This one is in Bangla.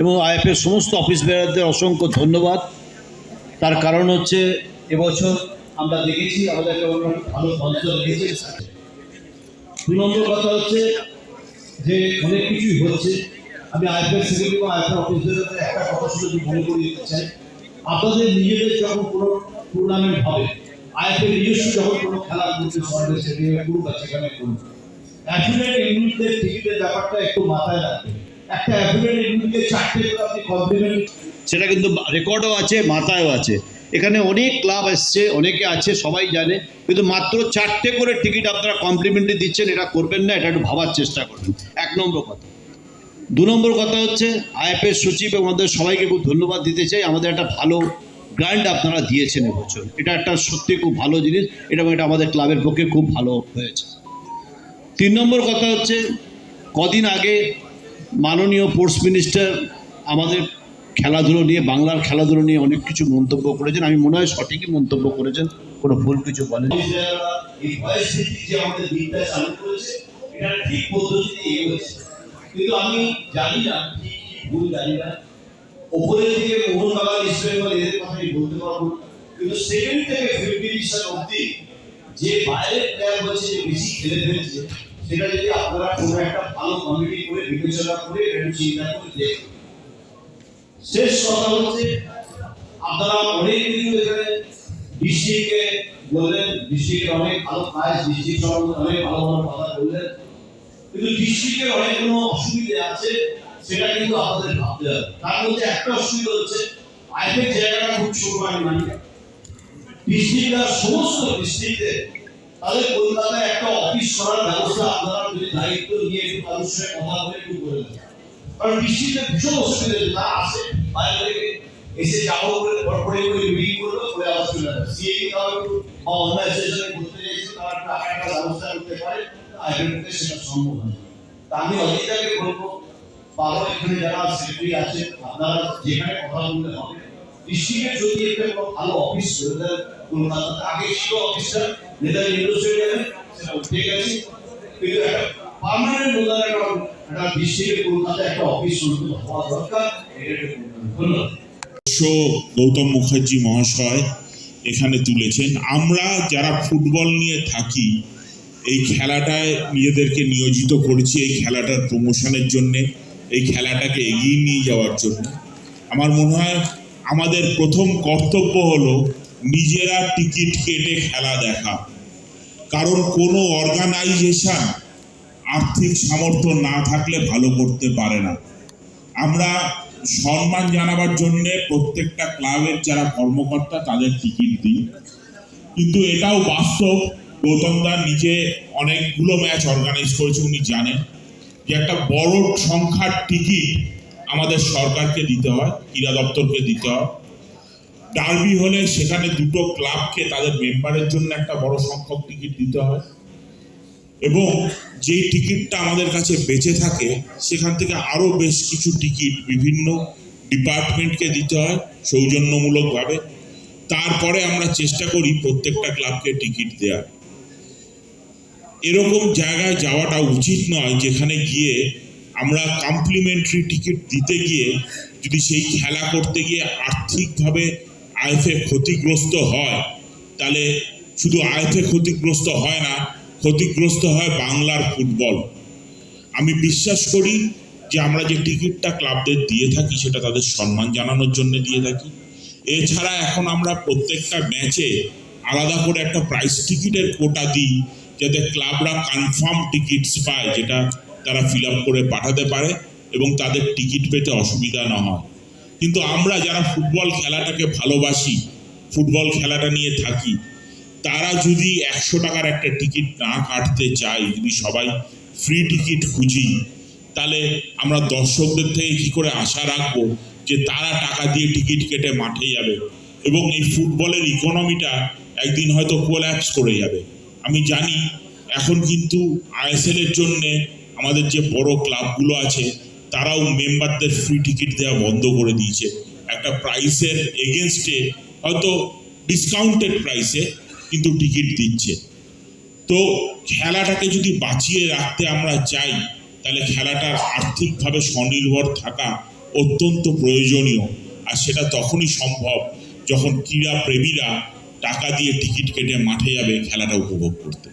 এবং আইএফের সমস্ত অফিস বেয়ারদের অসংখ্য ধন্যবাদ। তার কারণ হচ্ছে, এবছর আমরা দেখেছি আমাদের একটা ভালো লেগেছে দু নম্বর কথা হচ্ছে যে, অনেক কিছুই হচ্ছে। আমি আইএফের সেক্রেটারি এবং আইপিএল অফিসের একটা কথা শুধু মনে করিয়ে দিতে চাই। আপনাদের নিজেদের যখন কোনো টুর্নামেন্ট হবে আইপিএল নিজস্ব যখন কোনো খেলা সরকার সেখানে করুক আর সেখানে করুক অ্যাফিলিয়েট ইউনিটদের টিকিটের ব্যাপারটা একটু মাথায় রাখবেন। কমপ্লিমেন্ট সেটা কিন্তু রেকর্ডও আছে, মাথায়ও আছে। এখানে অনেক ক্লাব এসছে, অনেকে আছে, সবাই জানে। কিন্তু মাত্র চারটে করে টিকিট আপনারা কমপ্লিমেন্টারি দিচ্ছেন, এটা করবেন না, এটা একটু ভাবার চেষ্টা করবেন এক নম্বর কথা। দু নম্বর কথা হচ্ছে, আইএফএস সচিব এবং আমাদের সবাইকে খুব ধন্যবাদ দিতে চাই। আমাদের একটা ভালো গ্রান্ট আপনারা দিয়েছেন এবছর। এটা একটা সত্যি খুব ভালো জিনিস, এটা এটা আমাদের ক্লাবের পক্ষে খুব ভালো হয়েছে। তিন নম্বর কথা হচ্ছে, কদিন আগে মাননীয় স্পোর্টস মিনিস্টার আমাদের খেলাধুলো নিয়ে, বাংলার খেলাধুলো নিয়ে অনেক কিছু মন্তব্য করেছেন। আমি মনে হয় সঠিকই মন্তব্য করেছেন, কোনো ভুল কিছু বলেন যে বাইরের প্লেয়ার যে বেশি খেলে ফেলছে সেটা যদি আপনারা কোনো একটা ভালো কমিটি করে বিবেচনা করে চিন্তা করে শেষ কথা হচ্ছে, আপনারা অনেক কিছু এখানে ডিস্ট্রিক্টকে বললেন ডিস্ট্রিক্টের অনেক ভালো কাজ ডিস্ট্রিক্ট সম্বন্ধে অনেক ভালো ভালো কথা বললেন। কিন্তু ডিস্ট্রিক্টের অনেক কোনো অসুবিধে আছে, সেটা কিন্তু আপনাদের ভাবতে হবে। তার মধ্যে একটা অসুবিধা হচ্ছে আইপের জায়গাটা খুব ছোট আমি মানি ডিস্ট্রিক্ট সমস্ত ডিস্ট্রিক্টে তাদের কলকাতায় একটা অফিস করার ব্যবস্থা আপনারা যদি দায়িত্ব নিয়ে একটু সঙ্গে কথা বলে একটু করে দেন। কারণ ডিস্ট্রিক্টে ভীষণ অসুবিধা না আসে, বাইরে থেকে এসে যাব করে পরে করে মিটিং করল করে আবার চলে যাবে সিএবি তাও একটু বা অন্য অ্যাসোসিয়েশনে ঘুরতে চাইছে তারা একটা একটা ব্যবস্থা করতে পারে আইডেন্টিতে সেটা সম্ভব হয় তা আমি অজিতাকে বলব, বাবা এখানে যারা সেক্রেটারি আছে, আপনারা যেখানে কথা বলতে হবে ডিস্ট্রিক্টের যদি একটা ভালো অফিস কলকাতাতে, আগে ছিল অফিসটা সেটা উঠে গেছে। কিন্তু পার্মানেন্ট একটা একটা অফিস শুরু হওয়া দরকার গৌতম মুখার্জি মহাশয় এখানে তুলেছেন, আমরা যারা ফুটবল নিয়ে থাকি, এই খেলাটায় নিজেদেরকে নিয়োজিত করেছি, এই খেলাটার প্রমোশনের জন্যে, এই খেলাটাকে এগিয়ে নিয়ে যাওয়ার জন্য। আমার মনে হয় আমাদের প্রথম কর্তব্য হলো নিজেরা টিকিট কেটে খেলা দেখা। কারণ কোনো অর্গানাইজেশন আর্থিক সামর্থ্য না থাকলে ভালো করতে পারে না। আমরা সম্মান জানাবার জন্য প্রত্যেকটা ক্লাবের যারা কর্মকর্তা তাদের টিকিট দিই। কিন্তু এটাও বাস্তব। গৌতম দা নিজে অনেকগুলো ম্যাচ অর্গানাইজ করেছে, উনি জানেন যে একটা বড় সংখ্যার টিকিট আমাদের সরকারকে দিতে হয়, ক্রীড়া দপ্তরকে দিতে হয়। ডার্বি হলে সেখানে দুটো ক্লাবকে তাদের মেম্বারের জন্য একটা বড় সংখ্যক টিকিট দিতে হয়। এবং যেই টিকিটটা আমাদের কাছে বেঁচে থাকে, সেখান থেকে আরও বেশ কিছু টিকিট বিভিন্ন ডিপার্টমেন্টকে দিতে হয় সৌজন্যমূলকভাবে। তারপরে আমরা চেষ্টা করি প্রত্যেকটা ক্লাবকে টিকিট দেওয়ার। এরকম জায়গায় যাওয়াটা উচিত নয়, যেখানে গিয়ে আমরা কমপ্লিমেন্টারি টিকিট দিতে গিয়ে, যদি সেই খেলা করতে গিয়ে আর্থিকভাবে আইএফএ ক্ষতিগ্রস্ত হয়, তাহলে শুধু আইএফএ ক্ষতিগ্রস্ত হয় না, ক্ষতিগ্রস্ত হয় বাংলার ফুটবল। আমি বিশ্বাস করি যে আমরা যে টিকিটটা ক্লাবদের দিয়ে থাকি, সেটা তাদের সম্মান জানানোর জন্য দিয়ে থাকি। এছাড়া এখন আমরা প্রত্যেকটা ম্যাচে আলাদা করে একটা প্রাইস টিকিটের কোটা দিই, যাতে ক্লাবরা কনফার্ম টিকিটস পায়, যেটা তারা ফিল আপ করে পাঠাতে পারে এবং তাদের টিকিট পেতে অসুবিধা না হয়। কিন্তু আমরা যারা ফুটবল খেলাটাকে ভালোবাসি, ফুটবল খেলাটা নিয়ে থাকি, তারা যদি একশো টাকার একটা টিকিট না কাটতে চায়, যদি সবাই ফ্রি টিকিট খুঁজি, তাহলে আমরা দর্শকদের থেকে কি করে আশা রাখব যে তারা টাকা দিয়ে টিকিট কেটে মাঠে যাবে? এবং এই ফুটবলের ইকোনমিটা একদিন হয়তো কোল্যাপস করে যাবে। আমি জানি, এখন কিন্তু আইএসএল এর জন্য আমাদের যে বড় ক্লাবগুলো আছে তারাও মেম্বারদের ফ্রি টিকিট দেওয়া বন্ধ করে দিয়েছে। একটা প্রাইসের এগেনস্টে হয়তো ডিসকাউন্টেড প্রাইসে কিন্তু টিকিট দিচ্ছে। তো খেলাটাকে যদি বাঁচিয়ে রাখতে আমরা চাই, তাহলে খেলাটার আর্থিকভাবে স্বনির্ভর থাকা অত্যন্ত প্রয়োজনীয়। আর সেটা তখনই সম্ভব যখন ক্রীড়া প্রেমীরা টাকা দিয়ে টিকিট কেটে মাঠে যাবে খেলাটা উপভোগ করতে।